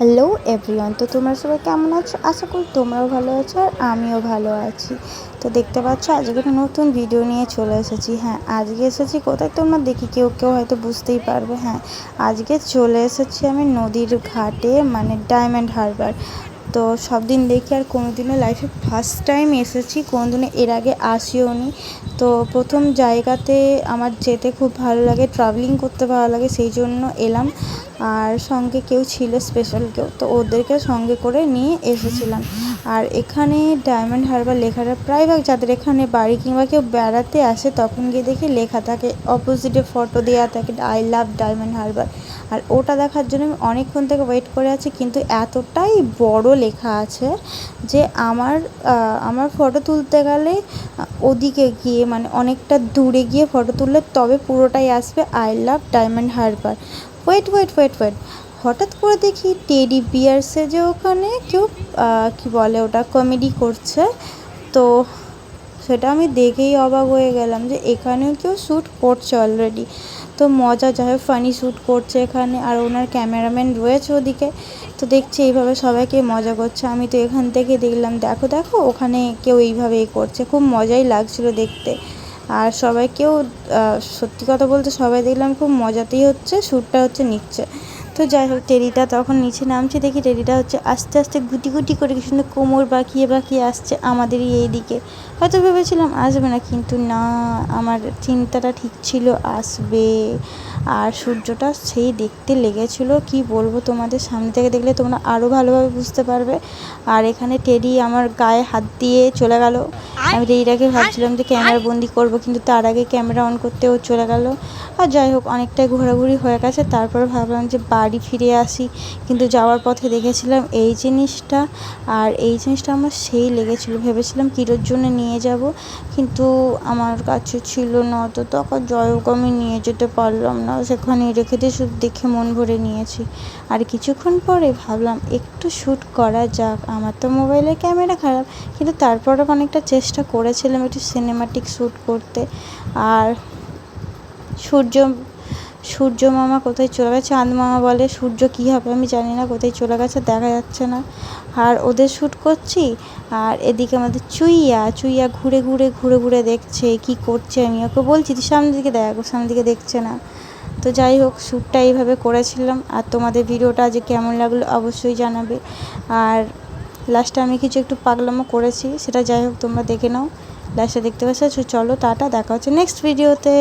Hello everyone তো তোমরা সবাই কেমন আছো? আশা করি তোমরাও ভালো আছো আর আমিও ভালো আছি। তো দেখতে পাচ্ছ, আজকে একটা নতুন ভিডিও নিয়ে চলে এসেছি। হ্যাঁ আজকে এসেছি কোথায় তোমরা দেখি, কেউ কেউ হয়তো বুঝতেই পারবে। হ্যাঁ আজকে চলে এসেছি আমি নদীর ঘাটে মানে ডায়মন্ড হারবার তো সব দিন দেখি আর কোনো দিনও লাইফে ফার্স্ট টাইম এসেছি কোনো দিনও এর আগে আসিও নি। তো প্রথম জায়গাতে আমার যেতে খুব ভালো লাগে ট্রাভেলিং করতে ভালো লাগে, সেই জন্য এলাম। আর সঙ্গে কেউ ছিল স্পেশাল কেউ, তো ওদেরকে সঙ্গে করে নিয়ে এসেছিলাম। আর এখানে ডায়মন্ড হারবার লেখাটা প্রায়ভাগ যাদের এখানে বাড়ি কিংবা কেউ বেড়াতে আসে তখন গিয়ে দেখি লেখা থাকে অপোজিটে ফটো দেওয়া থাকে আই লাভ ডায়মন্ড হারবার আর ওটা দেখার জন্য আমি অনেকক্ষণ থেকে ওয়েট করে আছি, কিন্তু এতটাই বড় লেখা আছে যে আমার আমার ফটো তুলতে গেলে ওদিকে গিয়ে মানে অনেকটা দূরে গিয়ে ফটো তুললে তবে পুরোটাই আসবে I love Diamond Harbour wait wait wait wait হঠাৎ করে দেখি টেডি বিয়ার্সে যে ওখানে কেউ কি বলে ওটা, কমেডি করছে। তো সেটা আমি দেখেই অবাক হয়ে গেলাম যে এখানেও কেউ শ্যুট করছে অলরেডি তো মজা, যাই হোক ফানি শ্যুট করছে এখানে আর ওনার ক্যামেরাম্যান রয়েছে ওদিকে। তো দেখছি এইভাবে সবাইকে মজা করছে। আমি তো এখান থেকে দেখলাম, দেখো দেখো, ওখানে কেউ এইভাবেই করছে। খুব মজাই লাগছিল দেখতে। আর সবাইকেও সত্যি কথা বলতে সবাই দেখলাম খুব মজাতেই হচ্ছে, শ্যুটটা হচ্ছে নিচ্ছে। তো যাই হোক, টেরিটা তখন নিচে নামছে, দেখি টেরিটা হচ্ছে আস্তে আস্তে গুটি গুটি করে কি সুন্দর কোমর বাঁকিয়ে বাঁকিয়ে আসছে আমাদেরই এই দিকে। হয়তো ভেবেছিলাম আসবে না, কিন্তু না, আমার চিন্তাটা ঠিক ছিল, আসবে। আর সূর্যটা সেই দেখতে লেগেছিলো, কি বলব তোমাদের সামনে থেকে দেখলে তোমরা আরও ভালোভাবে বুঝতে পারবে। আর এখানে টেরি আমার গায়ে হাত দিয়ে চলে গেল। আমি টেডিটাকে ভাবছিলাম যে ক্যামেরা বন্দি করব, কিন্তু তার আগে ক্যামেরা অন করতেও চলে গেল। আর যাই হোক, অনেকটাই ঘোরাঘুরি হয়ে গেছে, তারপর ভাবলাম যে ফিরে আসি। কিন্তু যাওয়ার পথে দেখেছিলাম এই জিনিসটা আর এই জিনিসটা আমার সেই লেগেছিলো। ভেবেছিলাম কিরোর জন্য নিয়ে যাব, কিন্তু আমার কাছে ছিল না। তো তখন হোক, আমি নিয়ে যেতে পারলাম না। সেখানে রেখে দিয়ে শুধু দেখে মন ভরে নিয়েছি। আর কিছুক্ষণ পরে ভাবলাম, একটু শ্যুট করা যাক। আমার তো মোবাইলের ক্যামেরা খারাপ, কিন্তু তারপরে অনেকটা চেষ্টা করেছিলাম একটু সিনেমাটিক শ্যুট করতে। আর সূর্য সূর্য মামা কোথায় চলে গেছে? চাঁদ মামা বলে, সূর্য কী হবে আমি জানি না, কোথায় চলে গেছে দেখা যাচ্ছে না। আর ওদের শ্যুট করছি, আর এদিকে আমাদের চুইয়া চুইয়া ঘুরে ঘুরে ঘুরে ঘুরে দেখছে, কি করছে আমি ওকে বলছি তুই সামনের দিকে দেখো সামনের দিকে দেখছে না। তো যাই হোক, শ্যুটটা এইভাবে করেছিলাম, আর তোমাদের ভিডিওটা যে কেমন লাগল অবশ্যই জানাবে। আর লাস্টে আমি কিছু একটু পাগলামো করেছি, সেটা যাই হোক, তোমরা দেখে নাও। লাস্টে দেখতে পাচ্ছ চলো, টাটা, দেখা হচ্ছে নেক্সট ভিডিওতে